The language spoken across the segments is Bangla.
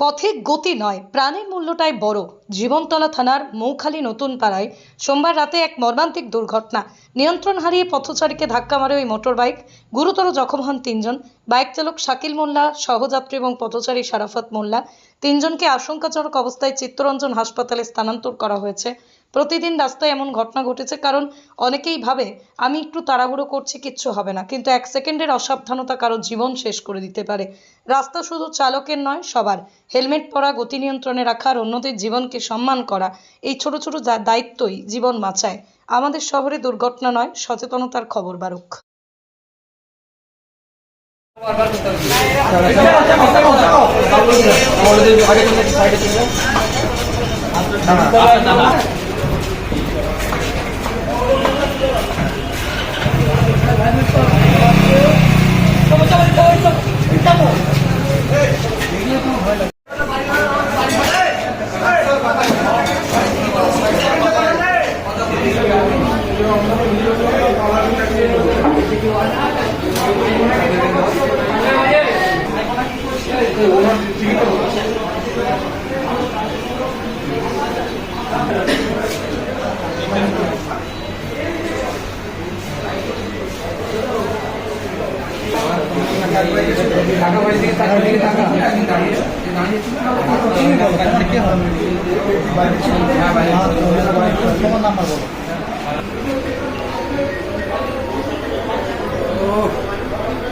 পথে গতি নয়, প্রাণের মূল্যটাই বড়। জীবনতলা থানার মৌখালী নতুন পাড়ায় সোমবার রাতে এক মর্মান্তিক দুর্ঘটনা। নিয়ন্ত্রণ হারিয়ে পথচারীকে ধাক্কা মারে ওই মোটর বাইক গুরুতর জখম হন তিনজন। বাইক চালক শাকিল মোল্লা, সহযাত্রী এবং পথচারী সারাফত মোল্লা। তিনজনকে আশঙ্কাজনক অবস্থায় চিত্তরঞ্জন হাসপাতালে স্থানান্তর করা হয়েছে। প্রতিদিন রাস্তায় এমন ঘটনা ঘটেছে কারণ অনেকেই ভাবে আমি একটু তাড়াহুড়ো করছি কিচ্ছু হবে না কিন্তু এক সেকেন্ডের অসাবধানতা কারও জীবন শেষ করে দিতে পারে রাস্তা শুধু চালকের নয় সবার হেলমেট পরা গতি নিয়ন্ত্রণে রাখার অন্যদের জীবনকে সম্মান করা এই ছোট ছোট দায়িত্বই জীবন বাঁচায় আমাদের শহরে দুর্ঘটনা নয় সচেতনতার খবর বারুক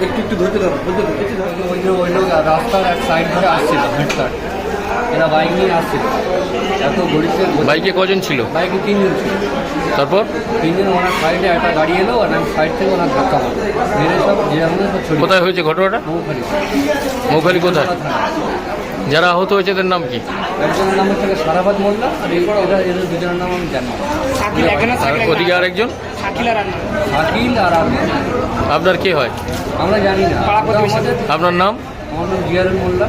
একটু একটু ধরতে ধরো ধরতে ধরো রাস্তার এক সাইড ধরে আসছিল হেডসার এরা বাইক নিয়ে আসছিল এত গরিবদের বাইকে কজন ছিল? বাইকে তিনজন ছিল। তারপর? তিনজন ওনার সাইডে একটা গাড়ি এলো আর আমি সাইড থেকে ওনার ধাক্কা মারলো। মেরে সব যে আমাদের কোথায় হয়েছে ঘটনাটা? মৌখালি। মৌখালি কোথায়? যারা আহত হয়েছে তাদের নাম কি? একজনের নাম হচ্ছে সারাবাদ মোল্লা আর এই- এরা এদের দুজনের নাম আমি জানি না। আর ওদিকে আরেকজন? শাকিল আর আপনার কে হয়? আমরা জানি না। আমাদের আপনার নাম? আমার নাম জিয়ারুল মোল্লা।